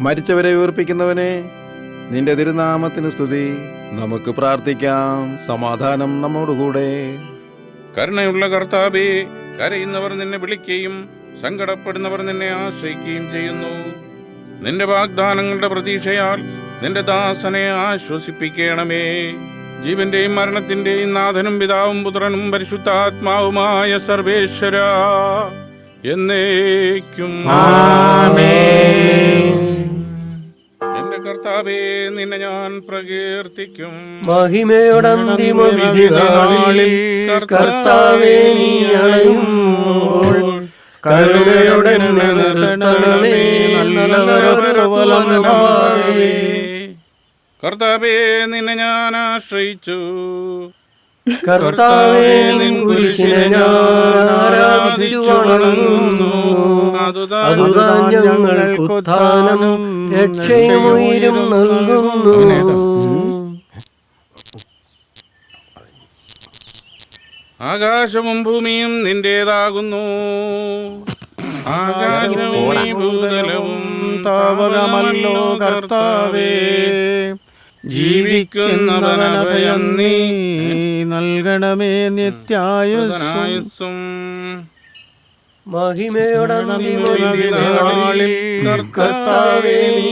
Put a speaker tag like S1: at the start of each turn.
S1: മരിച്ചവരെ ഉയർപ്പിക്കുന്നവനെ നിന്റെ തിരുനാമത്തിന് സ്തുതി. നമുക്ക് പ്രാർത്ഥിക്കാം. സമാധാനം നമ്മോടുകൂടെ.
S2: കരുണയുള്ള കർത്താവേ കരയുന്നവർ നിന്നെ വിളിക്കുകയും സങ്കടപ്പെടുന്നവർ നിന്നെ ആശ്രയിക്കുകയും ചെയ്യുന്നു. നിന്റെ വാഗ്ദാനങ്ങളുടെ പ്രതീക്ഷയാൽ നിന്റെ ദാസനെ ആശ്വസിപ്പിക്കണമേ. ജീവന്റെയും മരണത്തിന്റെയും നാഥനും പിതാവും പുത്രനും പരിശുദ്ധാത്മാവുമായ സർവേശ്വര. എന്നേക്കും. എന്റെ കർത്താവേ നിന്നെ ഞാൻ പ്രകീർത്തിക്കും.
S3: മഹിമയോടന്തിമ കർത്താവേ നീ കരുണയോടെ നിർത്തണമേ.
S2: കർത്താവേ നിന്നെ ഞാൻ ആശ്രയിച്ചു.
S3: കർത്താവേ നിൻ കുരിശിനെ ഞാൻ ആരാധിച്ചു വണങ്ങുന്നു അതുതാൻ ഞങ്ങൾക്ക് നൽകുന്നു.
S2: ആകാശവും ഭൂമിയും നിന്റേതാകുന്നു. ആകാശവും ഭൂതലവും
S4: താവകമല്ലോ കർത്താവേ. ജീവിക്കുന്നവനഭയം നീ നൽകണമേ നിത്യായുസ്സും. മഹിമയുടെ
S3: കർത്താവേ നീ